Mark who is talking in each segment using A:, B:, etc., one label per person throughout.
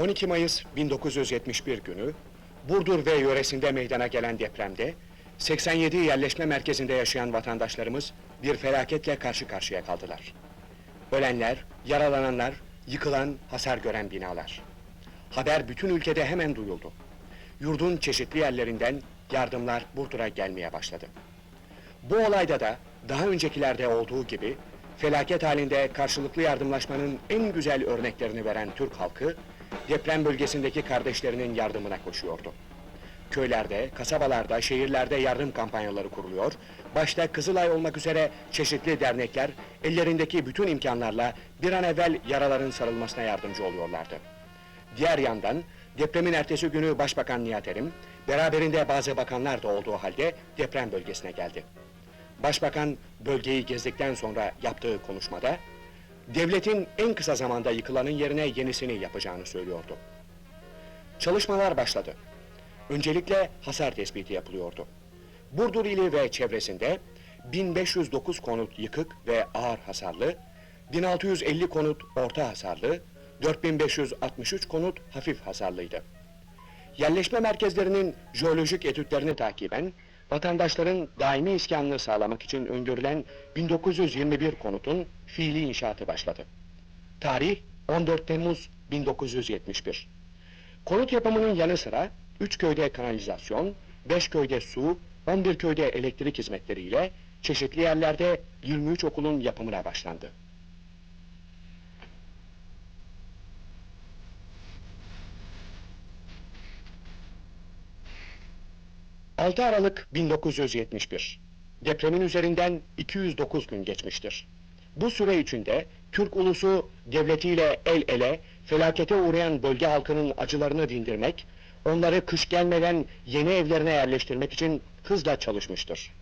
A: 12 Mayıs 1971 günü Burdur ve yöresinde meydana gelen depremde 87 yerleşme merkezinde yaşayan vatandaşlarımız bir felaketle karşı karşıya kaldılar. Ölenler, yaralananlar, yıkılan, hasar gören binalar. Haber bütün ülkede hemen duyuldu. Yurdun çeşitli yerlerinden yardımlar Burdur'a gelmeye başladı. Bu olayda da daha öncekilerde olduğu gibi felaket halinde karşılıklı yardımlaşmanın en güzel örneklerini veren Türk halkı deprem bölgesindeki kardeşlerinin yardımına koşuyordu. Köylerde, kasabalarda, şehirlerde yardım kampanyaları kuruluyor. Başta Kızılay olmak üzere çeşitli dernekler ellerindeki bütün imkanlarla bir an evvel yaraların sarılmasına yardımcı oluyorlardı. Diğer yandan depremin ertesi günü Başbakan Nihat Erim, beraberinde bazı bakanlar da olduğu halde deprem bölgesine geldi. Başbakan bölgeyi gezdikten sonra yaptığı konuşmada, devletin en kısa zamanda yıkılanın yerine yenisini yapacağını söylüyordu. Çalışmalar başladı. Öncelikle hasar tespiti yapılıyordu. Burdur ili ve çevresinde 1509 konut yıkık ve ağır hasarlı, 1650 konut orta hasarlı, 4563 konut hafif hasarlıydı. Yerleşme merkezlerinin jeolojik etütlerini takiben, vatandaşların daimi iskanını sağlamak için öngörülen 1921 konutun fiili inşaatı başladı. Tarih 14 Temmuz 1971. Konut yapımının yanı sıra 3 köyde kanalizasyon, 5 köyde su, 11 köyde elektrik hizmetleriyle çeşitli yerlerde 23 okulun yapımına başlandı. 6 Aralık 1971. Depremin üzerinden 209 gün geçmiştir. Bu süre içinde Türk ulusu devletiyle el ele felakete uğrayan bölge halkının acılarını dindirmek, onları kış gelmeden yeni evlerine yerleştirmek için hızla çalışmıştır.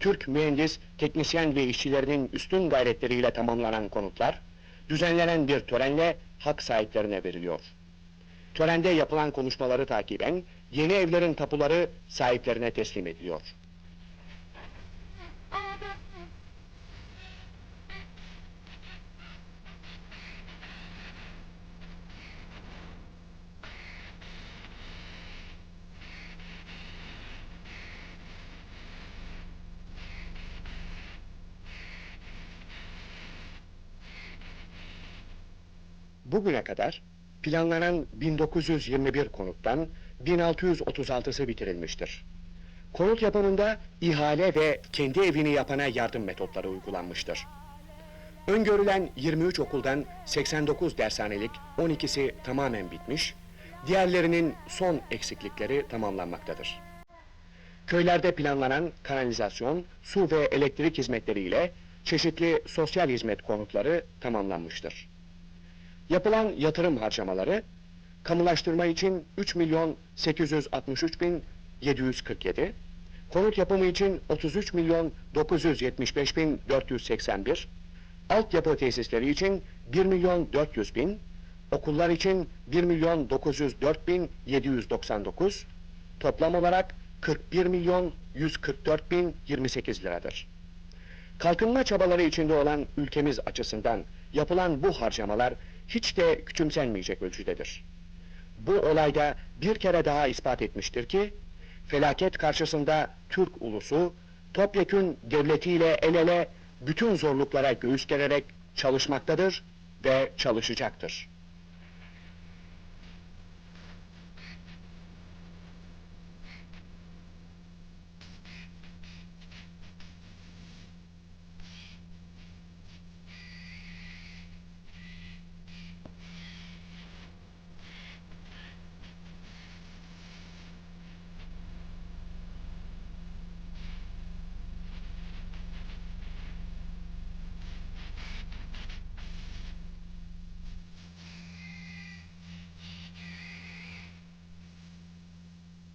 A: Türk mühendis, teknisyen ve işçilerinin üstün gayretleriyle tamamlanan konutlar, düzenlenen bir törenle hak sahiplerine veriliyor. Törende yapılan konuşmaları takiben yeni evlerin tapuları sahiplerine teslim ediliyor. Bugüne kadar planlanan 1921 konuttan 1636'sı bitirilmiştir. Konut yapımında ihale ve kendi evini yapana yardım metotları uygulanmıştır. Öngörülen 23 okuldan 89 dershanelik 12'si tamamen bitmiş, diğerlerinin son eksiklikleri tamamlanmaktadır. Köylerde planlanan kanalizasyon, su ve elektrik hizmetleriyle çeşitli sosyal hizmet konutları tamamlanmıştır. Yapılan yatırım harcamaları kamulaştırma için 3 milyon 863 bin 747, konut yapımı için 33 milyon 975 bin 481, altyapı tesisleri için 1 milyon 400 bin, okullar için 1 milyon 904 bin 799, toplam olarak 41 milyon 144 bin 28 liradır. Kalkınma çabaları içinde olan ülkemiz açısından yapılan bu harcamalar hiç de küçümsenmeyecek ölçüdedir. Bu olayda bir kere daha ispat etmiştir ki, felaket karşısında Türk ulusu, topyekün devletiyle el ele bütün zorluklara göğüs gererek çalışmaktadır ve çalışacaktır.